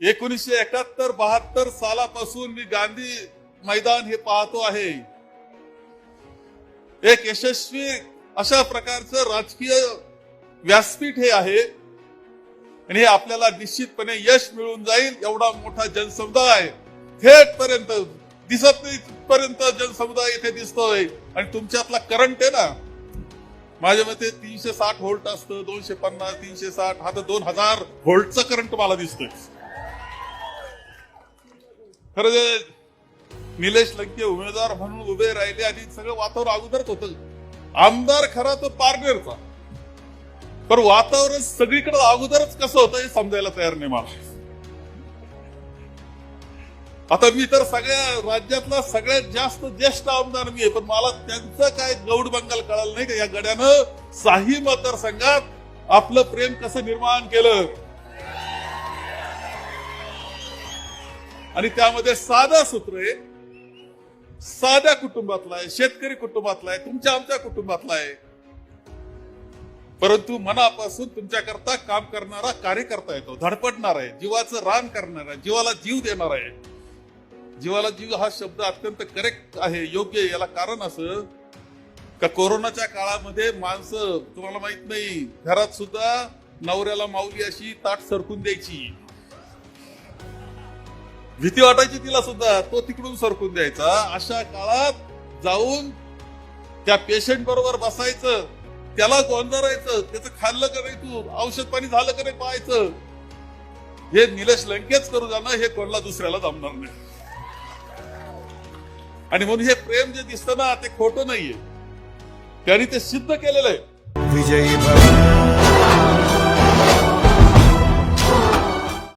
एकोणीसशे एकाहत्तर बहात्तर सालापासून मी गांधी मैदान हे पाहतो आहे. एक यशस्वी अशा प्रकारचं राजकीय व्यासपीठ हे आहे. आणि हे आपल्याला निश्चितपणे यश मिळून जाईल एवढा मोठा जनसमुदाय थेट पर्यंत दिसत नाही पर्यंत जनसमुदाय इथे दिसतोय. आणि तुमच्यातला करंट आहे ना. माझ्या मते तीनशे साठ व्होल्ट असतं दोनशे पन्नास तीनशे साठ हा तर दोन हजार व्होल्टचा करंट मला दिसतोय. खरं जे निलेश लंके उमेदवार म्हणून उभे राहिले आणि सगळं वातावरण अगोदरच होत. आमदार खरा तो पारनेरचा. पण वातावरण सगळीकडे अगोदरच कसं होतं हे समजायला तयार नाही मला. आता मी तर सगळ्या राज्यातला सगळ्यात जास्त ज्येष्ठ आमदार मी आहे पण मला त्यांचं काय गौड बंगाल कळालं नाही का? या गड्यानं साही मतदारसंघात आपलं प्रेम कसं निर्माण केलं? आणि त्यामध्ये साधा सूत्र आहे. साध्या कुटुंबातला आहे शेतकरी कुटुंबातला आहे तुमच्या आमच्या कुटुंबातला आहे. परंतु मनापासून तुमच्याकरता काम करणारा कार्यकर्ता येतो धडपडणार आहे जीवाचं रान करणार आहे जीवाला जीव देणार आहे. जीवाला जीव हा शब्द अत्यंत करेक्ट आहे योग्य याला कारण असं का कोरोनाच्या काळामध्ये माणसं तुम्हाला माहीत नाही घरात सुद्धा नवऱ्याला माऊली अशी ताट सरकून द्यायची. भीती वाटायची तिला सुद्धा. तो तिकडून सरकून द्यायचा. अशा काळात जाऊन त्या पेशंट बरोबर बसायचं. त्याला गोंधरायचं त्याचं खाल्लं का नाही तू? औषध पाणी झालं का नाही पाहायचं? हे निलेश लंकेच करू जाणं हे कोणाला दुसऱ्याला जमणार नाही. आणि म्हणून हे प्रेम जे दिसतं ना ते खोटं नाहीये. त्यांनी ते सिद्ध केलेलं आहे. विजयी